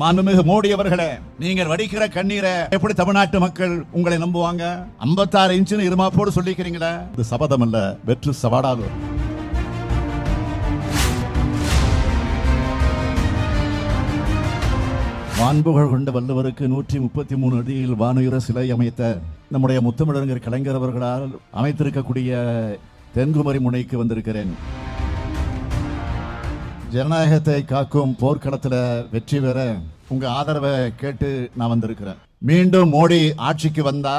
மாண்புமிகு மோடி அவர்களே நீங்கள் வடிக்கிற கண்ணீரை எப்படி தமிழ்நாட்டு மக்கள் உங்களை நம்புவாங்க? 56 இன்ச்சுன்னு இருமாப்போடு சொல்லிக்கிறீங்களா? இது சபதம் அல்ல வெற்று சவாடாகும் வான்புகழ் கொண்ட வல்லவருக்கு நூற்றி முப்பத்தி மூணு அடியில் வானுயர சிலை அமைத்த நம்முடைய முத்தமிழறிஞர் கலைஞர் அவர்களால் அமைத்திருக்கக்கூடிய தென்குமரி முனைக்கு வந்திருக்கிறேன். ஜனநாயகத்தை காக்கும் போர்க்களத்தில் வெற்றி பெற உங்க ஆதரவை கேட்டு நான் வந்திருக்கிறேன். மீண்டும் மோடி ஆட்சிக்கு வந்தா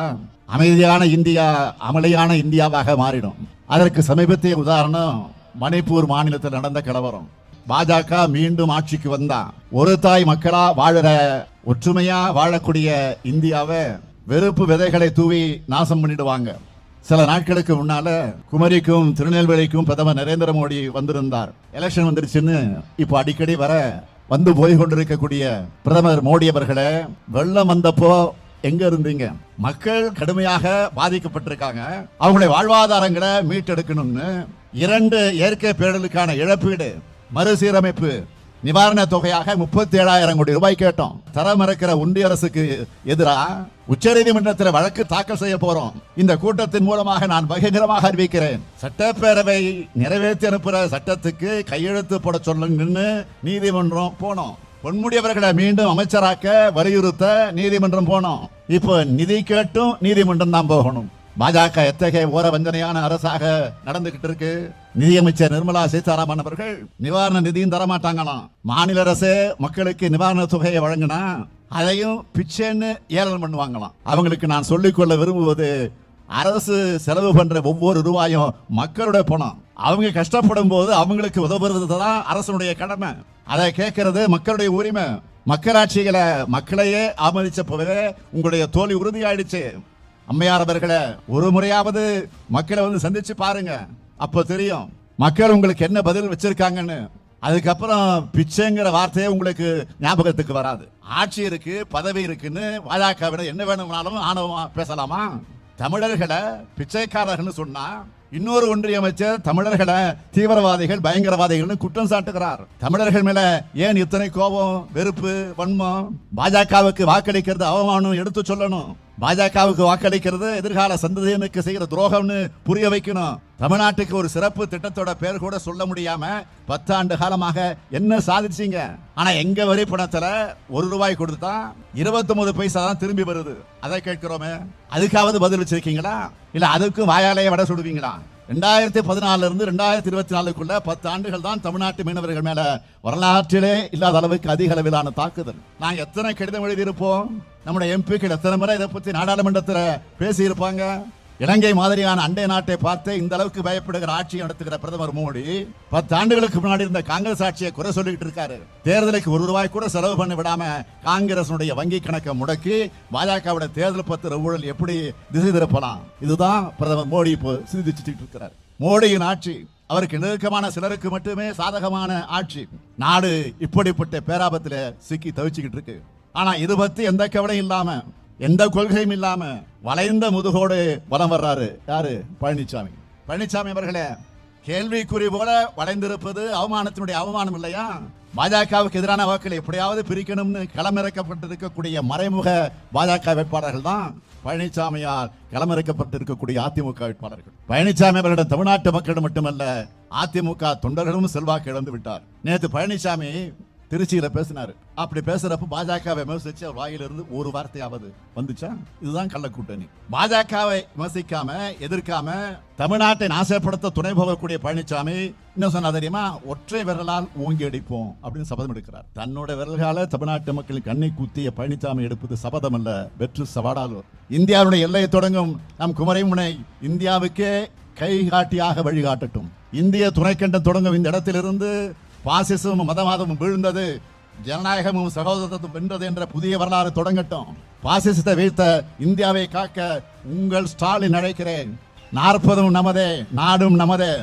அமைதியான இந்தியா அமளியான இந்தியாவாக மாறிடும். அதற்கு சமீபத்திய உதாரணம் மணிப்பூர் மாநிலத்தில் நடந்த கலவரம். பாஜக மீண்டும் ஆட்சிக்கு வந்தா ஒரு தாய் மக்களா வாழற ஒற்றுமையா வாழக்கூடிய இந்தியாவை வெறுப்பு விதைகளை தூவி நாசம் பண்ணிடுவாங்க. சில நாட்களுக்கு முன்னால குமரிக்கும் திருநெல்வேலிக்கும் பிரதமர் நரேந்திர மோடி வந்திருந்தார். எலெக்ஷன் வந்துருச்சுன்னு இப்போ அடிக்கடி வர வந்து போய் கொண்டிருக்கக்கூடிய பிரதமர் மோடி அவர்களை வெள்ளம் வந்தப்போ எங்க இருந்தீங்க? மக்கள் கடுமையாக பாதிக்கப்பட்டிருக்காங்க. அவங்களுடைய வாழ்வாதாரங்களை மீட்டெடுக்கணும்னு இரண்டு இயற்கை பேரலுக்கான இழப்பீடு மறுசீரமைப்பு நிவாரண தொகையாக முப்பத்தி ஏழாயிரம் கோடி ரூபாய் கேட்டோம். தர மறக்கிற ஒன்றிய அரசுக்கு எதிராக உச்சநீதிமன்றத்தில் வழக்கு தாக்கல் செய்ய போறோம். இந்த கூட்டத்தின் மூலமாக நான் பகிரங்கமாக அறிவிக்கிறேன். சட்டப்பேரவை நிறைவேற்றி அனுப்புகிற சட்டத்துக்கு கையெழுத்து போட சொல்லுங்கன்னு நீதிமன்றம் போனோம். பொன்முடியவர்களை மீண்டும் அமைச்சராக்க வலியுறுத்த நீதிமன்றம் போனோம். இப்போ நிதி கேட்டும் நீதிமன்றம் தான் போகணும். பாஜக எத்தகைய ஓர வஞ்சனையான அரசாக நடந்துகிட்டு இருக்கு நிதியமைச்சர் நிர்மலா சீதாராமன் அவர்கள் நிவாரண நிதியும் தரமாட்டாங்களாம் மாநில அரசு மக்களுக்கு நிவாரண தொகையை வழங்கினா அதையும் பிச்சைன்னு ஏளனம் பண்ணுவாங்களாம் அவங்களுக்கு நான் சொல்லிக்கொள்ள விரும்புவது அரசு செலவு பண்ற ஒவ்வொரு ரூபாயும் மக்களுடைய பணம். அவங்க கஷ்டப்படும் போது அவங்களுக்கு உதவுறது தான் அரசனுடைய கடமை. அதை கேட்கறது மக்களுடைய உரிமை. மக்களாட்சிகளை மக்களையே ஆமதிச்ச போவே உங்களுடைய தோல்வி உறுதியாயிடுச்சு. அம்மையார் அவர்களை ஒரு முறையாவது மக்களை வந்து சந்திச்சு பாருங்க. அப்போ தெரியும் மக்கள் உங்களுக்கு என்ன பதில் வச்சிருக்காங்கன்னு. அதுக்கப்புறம் பிச்சைங்கிற வார்த்தையே உங்களுக்கு ஞாபகத்துக்கு வராது. ஆட்சி இருக்கு பதவி இருக்குன்னு பாஜகவிட என்ன வேணும்னாலும் ஆணவமா பேசலாமா? தமிழர்களை பிச்சைக்காரர்கள்னு சொன்னா இன்னொரு ஒன்றிய அமைச்சர் தமிழர்களை தீவிரவாதிகள் பயங்கரவாதிகள்னு குற்றம் சாட்டுகிறார். தமிழர்கள் மேல ஏன் இத்தனை கோபம் வெறுப்பு வன்மம்? பாஜகவுக்கு வாக்களிக்கிறது அவமானம் எடுத்து சொல்லணும். பாஜகவுக்கு வாக்களிக்கிறது எதிர்கால சந்ததியினருக்கு செய்கிற துரோகம்னு புரிய வைக்கணும். தமிழ்நாட்டுக்கு ஒரு சிறப்பு திட்டத்தோட பேர் கூட சொல்ல முடியாம பத்தாண்டு காலமாக என்ன சாதிச்சீங்க? ஆனா எங்க வரி பணத்துல ஒரு ரூபாய் கொடுத்தா இருபத்தி பைசா தான் திரும்பி வருது. அதை கேட்கிறோமே அதுக்காவது பதில் வச்சிருக்கீங்களா? இல்ல அதுக்கும் வாயாலேயே வட சுடுவீங்களா? ரெண்டாயிரத்தி பதினாலுல இருந்து ரெண்டாயிரத்தி இருபத்தி நாலுக்குள்ள பத்து ஆண்டுகள் தான் தமிழ்நாட்டு மீனவர்கள் மேல வரலாற்றிலே இல்லாத அளவுக்கு அதிக அளவிலான தாக்குதல். நாங்க எத்தனை கடிதம் எழுதியிருப்போம்? நம்முடைய எம்பிக்கள் எத்தனை முறை இதை பத்தி நாடாளுமன்றத்தில் பேசியிருப்பாங்க? இலங்கை மாதிரியான அண்டை நாட்டை பார்த்து இந்த அளவுக்கு பயப்படுகிற ஆட்சி நடத்துகிற பிரதமர் மோடி பத்து ஆண்டுகளுக்கு முன்னாடி இருந்த காங்கிரஸ் ஆட்சியை குறை சொல்லிட்டு இருக்காரு. தேர்தலுக்கு ஒரு ரூபாய் கூட செலவு பண்ண விடாம காங்கிரசனுடைய வங்கி கணக்கை முடக்கி பாஜகவோட தேர்தல் பத்திர ஊழல் எப்படி திசை திருப்பலாம்? இதுதான் பிரதமர் மோடி இப்போ சிந்திச்சுட்டு இருக்கிறார். மோடியின் ஆட்சி அவருக்கு நெருக்கமான சிலருக்கு மட்டுமே சாதகமான ஆட்சி. நாடு இப்படிப்பட்ட பேராபத்தில் சிக்கி தவிச்சுக்கிட்டு இருக்கு. ஆனா இது பத்தி எந்த கவலையும் இல்லாம எந்த கொள்கையும் இல்லாம வளைந்த முதுகோடு வலம் வர்றாரு. யாரு? பழனிசாமி பழனிசாமி அவர்களே கேள்விக்குறி போல வளைந்திருப்பது அவமானத்தினுடைய அவமானம் இல்லையா? பாஜகவுக்கு எதிரான வாக்களை எப்படியாவது பிரிக்கணும்னு களமிறக்கப்பட்டிருக்கக்கூடிய மறைமுக பாஜக வேட்பாளர்கள் தான் பழனிசாமியால் களமிறக்கப்பட்டிருக்கக்கூடிய அதிமுக வேட்பாளர்கள். பழனிசாமி அவர்களிடம் தமிழ்நாட்டு மக்களிடம் மட்டுமல்ல அதிமுக தொண்டர்களும் செல்வாக்கு இழந்து விட்டார். நேற்று பழனிசாமி திருச்சியில் பேசினாரு. அப்படி பேசுறப்ப பாஜகவை விமர்சிச்சு அவர் வாயிலிருந்து ஒரு வார்த்தையாவது வந்துச்சா? இதுதான் கள்ள கூட்டணி. பாஜகவை விமர்சிக்காம எதிர்க்காம தமிழ்நாட்டை நாசப்படுத்த துணை போகக்கூடிய பழனிசாமி என்ன சொன்னா தெரியுமா? ஒற்றை விரலால் ஓங்கி அடிப்போம் அப்படின்னு சபதம் எடுக்கிறார். தன்னோட விரல்கால தமிழ்நாட்டு மக்களின் கண்ணை குத்திய பழனிசாமி எடுப்பது சபதம் அல்ல வெற்று சவாடாலும் இந்தியாவுடைய எல்லையை தொடங்கும் நம் குமரிமுனை இந்தியாவுக்கே கைகாட்டியாக வழிகாட்டட்டும். இந்திய துணைக்கண்டம் தொடங்கும் இந்த இடத்திலிருந்து பாசிசமும் மதவாதமும் வீழ்ந்தது ஜனநாயகமும் சகோதரத்தும் வென்றது என்ற புதிய வரலாறு தொடங்கட்டும். பாசிசத்தை வீழ்த்த இந்தியாவை காக்க உங்கள் ஸ்டாலின் அழைக்கிறேன். நாற்பதும் நமதே நாடும் நமதே.